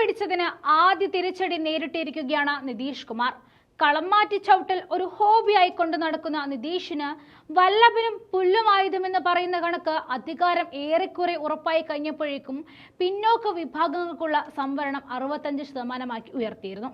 പിടിച്ചതിന് ആദ്യ തിരിച്ചടി നേരിട്ടിരിക്കുകയാണ് നിതീഷ് കുമാർ. കളം മാറ്റി ചവിട്ടൽ ഒരു ഹോബിയായി കൊണ്ട് നടക്കുന്ന നിതീഷിന് വല്ലഭനും പുല്ലുമായുധമെന്ന് പറയുന്ന കണക്ക് അധികാരം ഏറെക്കുറെ ഉറപ്പായി കഴിഞ്ഞപ്പോഴേക്കും പിന്നോക്ക വിഭാഗങ്ങൾക്കുള്ള സംവരണം അറുപത്തഞ്ച് ശതമാനമാക്കി ഉയർത്തിയിരുന്നു.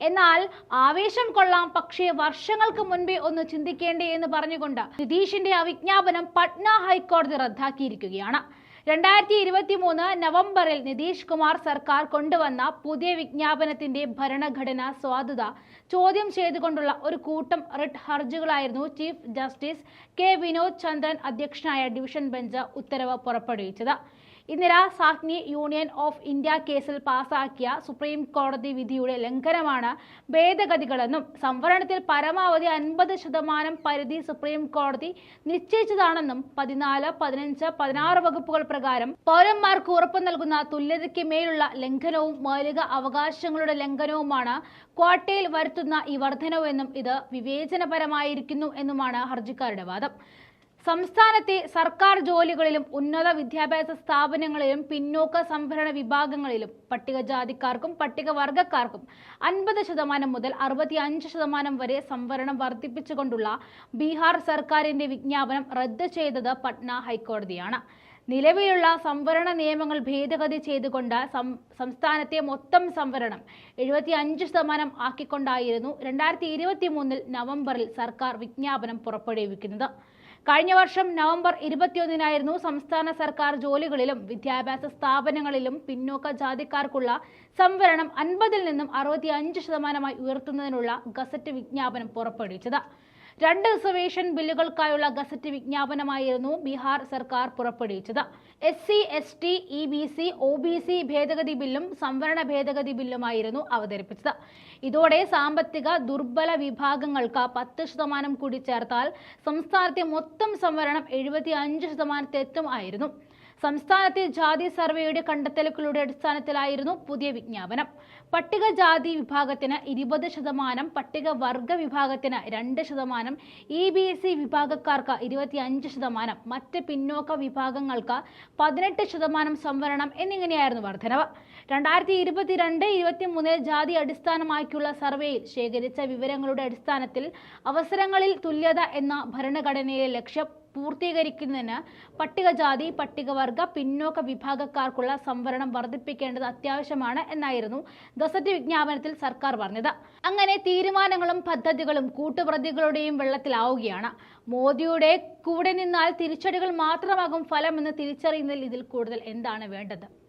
എന്നാൽ ആവേശം കൊള്ളാം പക്ഷേ വർഷങ്ങൾക്ക് മുൻപേ ഒന്ന് ചിന്തിക്കേണ്ടേ എന്ന് പറഞ്ഞുകൊണ്ട് നിതീഷിന്റെ ആ വിജ്ഞാപനം പട്ന ഹൈക്കോടതി റദ്ദാക്കിയിരിക്കുകയാണ്. രണ്ടായിരത്തി ഇരുപത്തി മൂന്ന് നവംബറിൽ നിതീഷ് കുമാർ സർക്കാർ കൊണ്ടുവന്ന പുതിയ വിജ്ഞാപനത്തിന്റെ ഭരണഘടനാ സ്വാധുത. ചോദ്യം ചെയ്തുകൊണ്ടുള്ള ഒരു കൂട്ടം writ ഹർജികളായിരുന്നു chief justice K Vinod Chandran അധ്യക്ഷനായ ഡിവിഷൻ ബെഞ്ച് ഉത്തരവ് പുറപ്പെടുവിച്ചത്. Indira Sawhney union of India കേസിൽ പാസാക്കിയ സുപ്രീം കോടതി വിധിയുടെ ലംഘനമാണ് ഭേദഗതികളെന്നും സംവരണത്തിൽ പരമാവധി അൻപത് ശതമാനം പരിധി സുപ്രീം കോടതി നിശ്ചയിച്ചതാണെന്നും പതിനാല് പതിനഞ്ച് പതിനാറ് വകുപ്പുകൾ പ്രകാരം പൗരന്മാർക്ക് ഉറപ്പു നൽകുന്ന തുല്യതയ്ക്ക് മേലുള്ള ലംഘനവും മൗലിക അവകാശങ്ങളുടെ ലംഘനവുമാണ് ക്വാട്ടയിൽ വരുത്തുന്ന ഈ വർധനവെന്നും ഇത് വിവേചനപരമായിരിക്കുന്നു എന്നുമാണ് ഹർജിക്കാരുടെ വാദം. സംസ്ഥാനത്തെ സർക്കാർ ജോലികളിലും ഉന്നത വിദ്യാഭ്യാസ സ്ഥാപനങ്ങളിലും പിന്നോക്ക സംഭരണ വിഭാഗങ്ങളിലും പട്ടികജാതിക്കാർക്കും പട്ടികവർഗക്കാർക്കും അൻപത് ശതമാനം മുതൽ അറുപത്തി അഞ്ച് ശതമാനം വരെ സംവരണം വർദ്ധിപ്പിച്ചുകൊണ്ടുള്ള ബീഹാർ സർക്കാരിന്റെ വിജ്ഞാപനം റദ്ദ് ചെയ്തത് പട്ന ഹൈക്കോടതിയാണ്. നിലവിലുള്ള സംവരണ നിയമങ്ങൾ ഭേദഗതി ചെയ്തുകൊണ്ട് സംസ്ഥാനത്തെ മൊത്തം സംവരണം എഴുപത്തി അഞ്ച് ശതമാനം ആക്കിക്കൊണ്ടായിരുന്നു രണ്ടായിരത്തി ഇരുപത്തി മൂന്നിൽ നവംബറിൽ സർക്കാർ വിജ്ഞാപനം പുറപ്പെടുവിക്കുന്നത്. കഴിഞ്ഞ വർഷം നവംബർ ഇരുപത്തിയൊന്നിനായിരുന്നു സംസ്ഥാന സർക്കാർ ജോലികളിലും വിദ്യാഭ്യാസ സ്ഥാപനങ്ങളിലും പിന്നോക്ക ജാതിക്കാർക്കുള്ള സംവരണം അൻപതിൽ നിന്നും അറുപത്തി അഞ്ച് ശതമാനമായി ഉയർത്തുന്നതിനുള്ള ഗസറ്റ് വിജ്ഞാപനം പുറപ്പെടുവിച്ചത്. രണ്ട് റിസർവേഷൻ ബില്ലുകൾക്കായുള്ള ഗസറ്റ് വിജ്ഞാപനമായിരുന്നു ബീഹാർ സർക്കാർ പുറപ്പെടുവിച്ചത്. S C S T E B C O B C ഭേദഗതി ബില്ലും സംവരണ ഭേദഗതി ബില്ലുമായിരുന്നു അവതരിപ്പിച്ചത്. ഇതോടെ സാമ്പത്തിക ദുർബല വിഭാഗങ്ങൾക്ക് പത്ത് ശതമാനം കൂടി ചേർത്താൽ സംസ്ഥാനത്തെ മൊത്തം സംവരണം എഴുപത്തി അഞ്ച് ശതമാനത്തെത്തും ആയിരുന്നു. സംസ്ഥാനത്തെ ജാതി സർവേയുടെ കണ്ടെത്തലുകളുടെ അടിസ്ഥാനത്തിലായിരുന്നു പുതിയ വിജ്ഞാപനം. പട്ടികജാതി വിഭാഗത്തിന് ഇരുപത് ശതമാനം പട്ടികവർഗ വിഭാഗത്തിന് രണ്ട് ശതമാനം ഇ ബി എസ് സി വിഭാഗക്കാർക്ക് ഇരുപത്തി അഞ്ച് ശതമാനം മറ്റ് പിന്നോക്ക വിഭാഗങ്ങൾക്ക് പതിനെട്ട് ശതമാനം സംവരണം എന്നിങ്ങനെയായിരുന്നു വർധനവ്. രണ്ടായിരത്തി ഇരുപത്തിരണ്ട് ഇരുപത്തി മൂന്നിൽ ജാതി അടിസ്ഥാനമാക്കിയുള്ള സർവേയിൽ ശേഖരിച്ച വിവരങ്ങളുടെ അടിസ്ഥാനത്തിൽ അവസരങ്ങളിൽ തുല്യത എന്ന ഭരണഘടനയിലെ ലക്ഷ്യം പൂർത്തീകരിക്കുന്നതിന് പട്ടികജാതി പട്ടികവർഗ പിന്നോക്ക വിഭാഗക്കാർക്കുള്ള സംവരണം വർദ്ധിപ്പിക്കേണ്ടത് അത്യാവശ്യമാണ് എന്നായിരുന്നു ഗസറ്റ് വിജ്ഞാപനത്തിൽ സർക്കാർ പറഞ്ഞത്. അങ്ങനെ തീരുമാനങ്ങളും പദ്ധതികളും കൂട്ടുപ്രതികളുടെയും വെള്ളത്തിലാവുകയാണ്. മോദിയുടെ കൂടെ നിന്നാൽ തിരിച്ചടികൾ മാത്രമാകും ഫലമെന്ന് തിരിച്ചറിയുന്നതിൽ ഇതിൽ കൂടുതൽ എന്താണ് വേണ്ടത്?